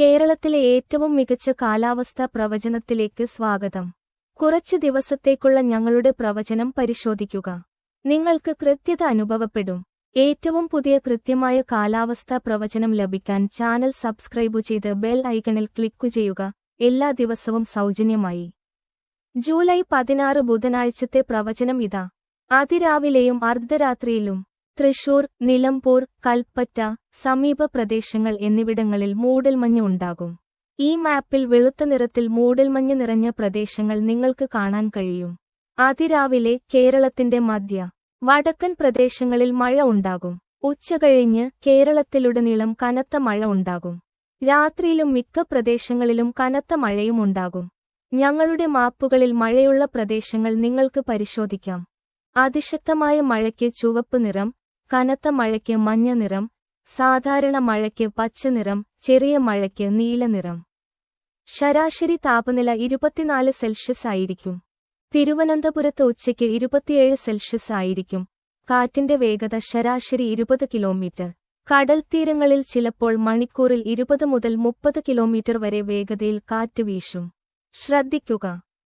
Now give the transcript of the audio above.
കേരളത്തിലെ ഏറ്റവും മികച്ച കാലാവസ്ഥാ പ്രവചനത്തിലേക്ക് സ്വാഗതം. കുറച്ച് ദിവസത്തേക്കുള്ള ഞങ്ങളുടെ പ്രവചനം പരിശോധിക്കുക. നിങ്ങൾക്ക് കൃത്യത അനുഭവപ്പെടും. ഏറ്റവും പുതിയ കൃത്യമായ കാലാവസ്ഥാ പ്രവചനം ലഭിക്കാൻ ചാനൽ സബ്സ്ക്രൈബ് ചെയ്ത് ബെൽ ഐക്കണിൽ ക്ലിക്കു ചെയ്യുക. എല്ലാ ദിവസവും സൗജന്യമായി. ജൂലൈ പതിനാറ് ബുധനാഴ്ചത്തെ പ്രവചനം ഇതാ. അതിരാവിലെയും അർദ്ധരാത്രിയിലും തൃശൂർ നിലമ്പൂർ കൽപ്പറ്റ സമീപ പ്രദേശങ്ങൾ എന്നിവിടങ്ങളിൽ മൂടൽമഞ്ഞ് ഉണ്ടാകും. ഈ മാപ്പിൽ വെളുത്ത നിറത്തിൽ മൂടൽമഞ്ഞ് നിറഞ്ഞ പ്രദേശങ്ങൾ നിങ്ങൾക്ക് കാണാൻ കഴിയും. അതിരാവിലെ കേരളത്തിന്റെ മധ്യ വടക്കൻ പ്രദേശങ്ങളിൽ മഴ ഉണ്ടാകും. ഉച്ചകഴിഞ്ഞ് കേരളത്തിലുടനീളം കനത്ത മഴ ഉണ്ടാകും. രാത്രിയിലും മിക്ക പ്രദേശങ്ങളിലും കനത്ത മഴയും ഉണ്ടാകും. ഞങ്ങളുടെ മാപ്പുകളിൽ മഴയുള്ള പ്രദേശങ്ങൾ നിങ്ങൾക്ക് പരിശോധിക്കാം. അതിശക്തമായ മഴയ്ക്ക് ചുവപ്പ് നിറം കനത്ത മഴയ്ക്ക് മഞ്ഞ നിറം സാധാരണ മഴയ്ക്ക് പച്ച നിറം ചെറിയ മഴയ്ക്ക് നീല നിറം. ശരാശരി താപനില ഇരുപത്തിനാല് സെൽഷ്യസ് ആയിരിക്കും. തിരുവനന്തപുരത്ത് ഉച്ചയ്ക്ക് ഇരുപത്തിയേഴ് സെൽഷ്യസ് ആയിരിക്കും. കാറ്റിന്റെ വേഗത ശരാശരി ഇരുപത് കിലോമീറ്റർ. കടൽ തീരങ്ങളിൽ ചിലപ്പോൾ മണിക്കൂറിൽ ഇരുപത് മുതൽ മുപ്പത് കിലോമീറ്റർ വരെ വേഗതയിൽ കാറ്റ് വീശും. ശ്രദ്ധിക്കുക.